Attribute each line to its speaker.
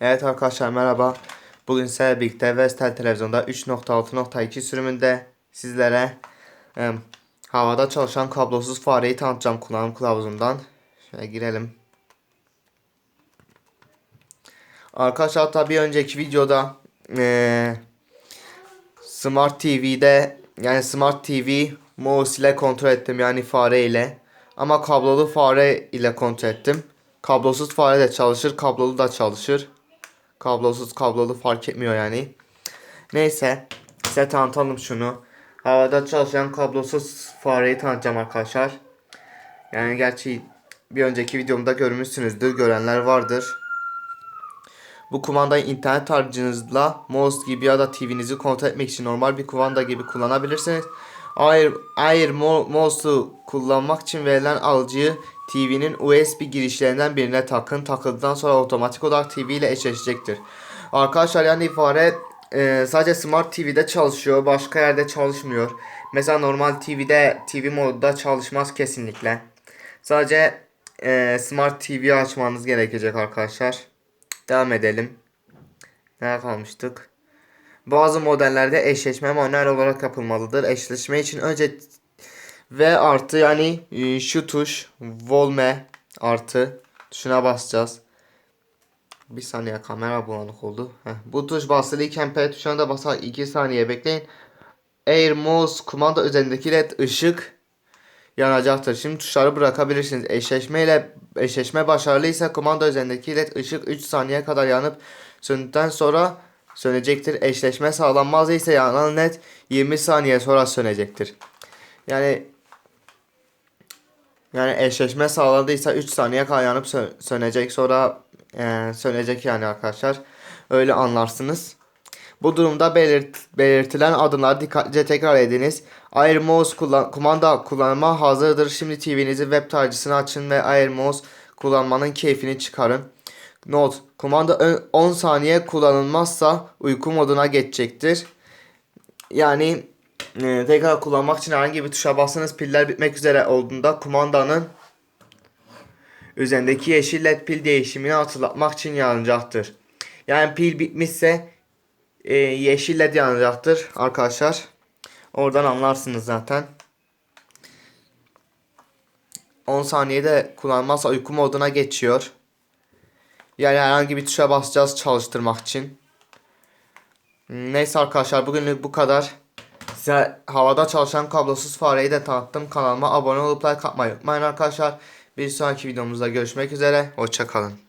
Speaker 1: Evet arkadaşlar merhaba. Bugün sizlerle birlikte Vestel Televizyonda 3.6.2 sürümünde sizlere havada çalışan kablosuz fareyi tanıtacağım kullanım kılavuzundan. Şöyle girelim. Arkadaşlar tabi önceki videoda e, Smart TV'de yani Smart TV mouse ile kontrol ettim yani fare ile. Ama kablolu fare ile kontrol ettim. Kablosuz fare de çalışır, kablolu da çalışır. Kablosuz kablolu fark etmiyor yani. Neyse size tanıtalım şunu. Havada çalışan kablosuz fareyi tanıtacağım arkadaşlar. Yani gerçi bir önceki videomda görmüşsünüzdür. Görenler vardır. Bu kumandayı internet tarayıcınızla mouse gibi ya da TV'nizi kontrol etmek için normal bir kumanda gibi kullanabilirsiniz. Air, Air Mo- Mouse'u kullanmak için verilen alıcıyı TV'nin USB girişlerinden birine takın. Takıldıktan sonra otomatik olarak TV ile eşleşecektir. Arkadaşlar yani fare e, sadece Smart TV'de çalışıyor. Başka yerde çalışmıyor. Mesela normal TV'de TV modda çalışmaz kesinlikle. Sadece e, Smart TV açmanız gerekecek arkadaşlar. Devam edelim. Nerede kalmıştık? Bazı modellerde eşleşme manuel olarak yapılmalıdır. Eşleşme için önce V artı yani e, şu tuş volme artı tuşuna basacağız. Bir saniye kamera bulanık oldu. Heh, bu tuş basılıyken P tuşuna da basar 2 saniye bekleyin. Air Mouse kumanda üzerindeki led ışık yanacaktır. Şimdi tuşları bırakabilirsiniz. Eşleşme ile eşleşme başarılıysa kumanda üzerindeki led ışık 3 saniye kadar yanıp söndükten sonra sönecektir. Eşleşme sağlanmaz ise yanan led 20 saniye sonra sönecektir. Yani yani eşleşme sağladıysa 3 saniye kadar yanıp sö- sönecek sonra eee, sönecek yani arkadaşlar. Öyle anlarsınız. Bu durumda belirt belirtilen adımları dikkatlice tekrar ediniz. Air Mouse kullan kumanda kullanıma hazırdır. Şimdi TV'nizi web tarayıcısına açın ve Air Mouse kullanmanın keyfini çıkarın. Not: Kumanda ön- 10 saniye kullanılmazsa uyku moduna geçecektir. Yani e, tekrar kullanmak için herhangi bir tuşa basınız piller bitmek üzere olduğunda kumandanın üzerindeki yeşil led pil değişimini hatırlatmak için yanacaktır. Yani pil bitmişse e, yeşil led yanacaktır arkadaşlar. Oradan anlarsınız zaten. 10 saniyede kullanmazsa uyku moduna geçiyor. Yani herhangi bir tuşa basacağız çalıştırmak için. Neyse arkadaşlar bugünlük bu kadar. Size havada çalışan kablosuz fareyi de tanıttım. Kanalıma abone olup like atmayı unutmayın arkadaşlar. Bir sonraki videomuzda görüşmek üzere. Hoşçakalın.